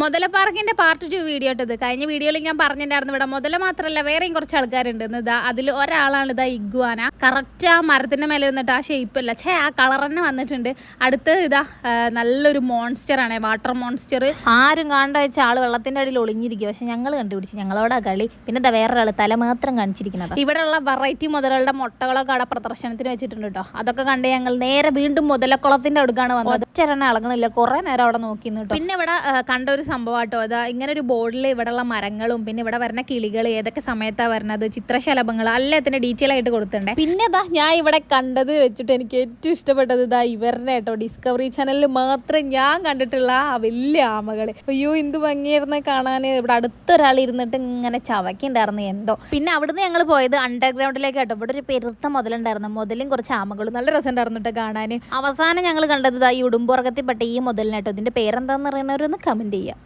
മുതലപ്പാർക്കിന്റെ part two video ഇട്ടത് കഴിഞ്ഞ വീഡിയോയിൽ ഞാൻ പറഞ്ഞിട്ടുണ്ടായിരുന്നു ഇവിടെ. മുതല മാത്രമല്ല വേറെയും കുറച്ച് ആൾക്കാരുണ്ട്. ഇതാ അതിൽ ഒരാളാണ് ഇതാ ഇഗ്വാന. കറക്റ്റ് ആ മരത്തിന്റെ മേലെ നിന്നിട്ട് ആ അല്ല. ഛേ ആ കളർ തന്നെ വന്നിട്ടുണ്ട്. അടുത്ത് ഇതാ നല്ലൊരു മോൺസ്റ്റർ ആണ്. വാട്ടർ മോൺസ്റ്റർ ആരും കാണണ്ട വെച്ച ആൾ വെള്ളത്തിന്റെ അടിയിൽ ഒളിഞ്ഞിരിക്കും. പക്ഷെ ഞങ്ങൾ കണ്ടുപിടിച്ച്. ഞങ്ങളോടാ കളി. പിന്നെ ഇതാ വേറൊരാൾ തല മാത്രം കാണിച്ചിരിക്കുന്നത്. ഉള്ള വെറൈറ്റി മുതലുകളുടെ മുട്ടകളൊക്കെ അവിടെ പ്രദർശനത്തിന് വെച്ചിട്ടുണ്ട് കേട്ടോ അതൊക്കെ കണ്ട് ഞങ്ങൾ നേരെ വീണ്ടും മുതലക്കുളത്തിന്റെ അടുക്കാണ് വന്നത്. ഒറ്റരണ ഇളകണില്ല കുറെ നേരം അവിടെ നോക്കി നിന്നു പിന്നെ ഇവിടെ കണ്ട ഒരു സംഭവം കേട്ടോ അതാ ഇങ്ങനെ ഒരു ബോർഡിൽ ഇവിടെയുള്ള മരങ്ങളും പിന്നെ ഇവിടെ വരുന്ന കിളികൾ ഏതൊക്കെ സമയത്താണ് വരുന്നത് ചിത്രശലഭങ്ങൾ എല്ലാത്തിനും ഡീറ്റെയിൽ ആയിട്ട് കൊടുത്തിട്ടുണ്ട്. പിന്നെ ഇതാ ഞാൻ ഇവിടെ കണ്ടത് വെച്ചിട്ട് എനിക്ക് ഏറ്റവും ഇഷ്ടപ്പെട്ടത് ഇതാ ഇവരുടെ കേട്ടോ. ഡിസ്കവറി ചാനലിൽ മാത്രം ഞാൻ കണ്ടിട്ടുള്ള ആ വലിയ ആമകൾ അയ്യോ എന്ത് ഭംഗിയായിരുന്നെ കാണാൻ ഇവിടെ അടുത്തൊരാൾ ഇരുന്നിട്ട് ഇങ്ങനെ ചവക്കുണ്ടായിരുന്നു എന്തോ. പിന്നെ അവിടുന്ന് ഞങ്ങൾ പോയത് അണ്ടർഗ്രൗണ്ടിലേക്ക് കേട്ടോ. ഇവിടെ ഒരു പെരുത്ത മുതലുണ്ടായിരുന്നു. മുതലും കുറച്ച് ആമകളും. നല്ല രസം ഉണ്ടായിരുന്നു കേട്ടോ കാണാൻ അവസാനം ഞങ്ങൾ കണ്ടത് ഇതാ ഈ ഉടുമ്പുറകത്തിൽപ്പെട്ട ഈ മുതലിനായിട്ടോ ഇതിന്റെ പേരെന്താണെന്ന് അറിയണവരൊന്ന് കമന്റ് ചെയ്യുക